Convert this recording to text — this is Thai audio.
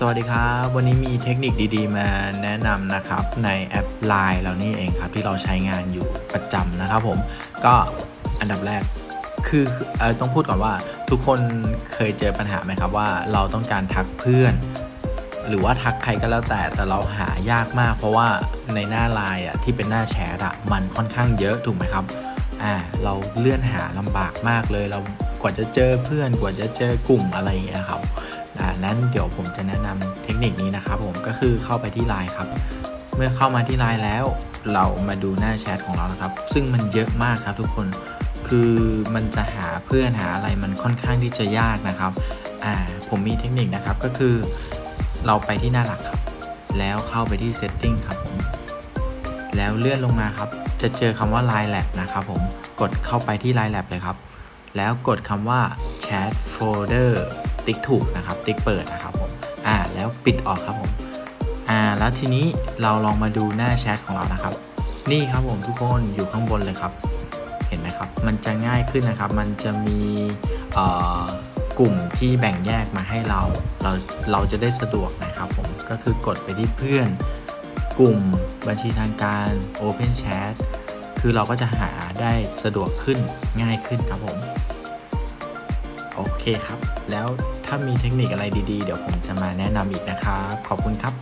สวัสดีครับ วันนี้มีเทคนิคดีๆ มาแนะนำนะครับ ในแอป Line เรานี่เองครับที่เราใช้งานอยู่ประจำนะครับผม ก็อันดับแรกคือออต้องพูดก่อนว่าทุกคนเคยเจอปัญหาไหมครับว่าเราต้องการทักเพื่อน หรือว่าทักใครก็แล้วแต่แต่เราหายากมาก เพราะว่าในหน้าไลน์อะที่เป็นหน้าแชทอะมันค่อนข้างเยอะถูกไหมครับอ่าเราเลื่อนหาลำบากมากเลยเรากว่าจะเจอเพื่อนกว่าจะเจอกลุ่มอะไรอย่างเงี้ยครับ อ่นั้นเดี๋ยวผมจะแนะนำเทคนิคนี้นะครับผมก็คือเข้าไปที่ไลน์ครับ เมื่อเข้ามาที่ไลน์แล้ว เรามาดูหน้าแชทของเรานะครับ ซึ่งมันเยอะมากครับทุกคนคือมันจะหาเพื่อนหาอะไรมันค่อนข้างที่จะยากนะครับอ่าผมมีเทคนิคนะครับก็คือ เราไปที่หน้าหลักครับ แล้วเข้าไปที่ setting ครับผมแล้วเลื่อนลงมาครับ จะเจอคำว่า Line Lab นะครับผมกดเข้าไปที่ Line Lab เลยครับ แล้วกดคำว่า chat folder ติ๊กถูกนะครับ ติ๊กเปิดนะครับผมอ่าแล้วปิดออกครับผมอ่าแล้วทีนี้เราลองมาดูหน้าแชทของเรานะครับ นี่ครับผมทุกคนอยู่ข้างบนเลยครับ เห็นไหมครับ มันจะง่ายขึ้นนะครับ มันจะมีเอ่อกลุ่มที่แบ่งแยกมาให้เรา เราเราจะได้สะดวกนะครับผมก็คือกดไปที่เพื่อน กลุ่มบัญชีทางการ Open Chat คือเราก็จะหาได้สะดวกขึ้นง่ายขึ้นครับผม ครับ แล้วถ้ามีเทคนิคอะไรดีๆ เดี๋ยวผมจะมาแนะนำอีกนะครับ ขอบคุณครับ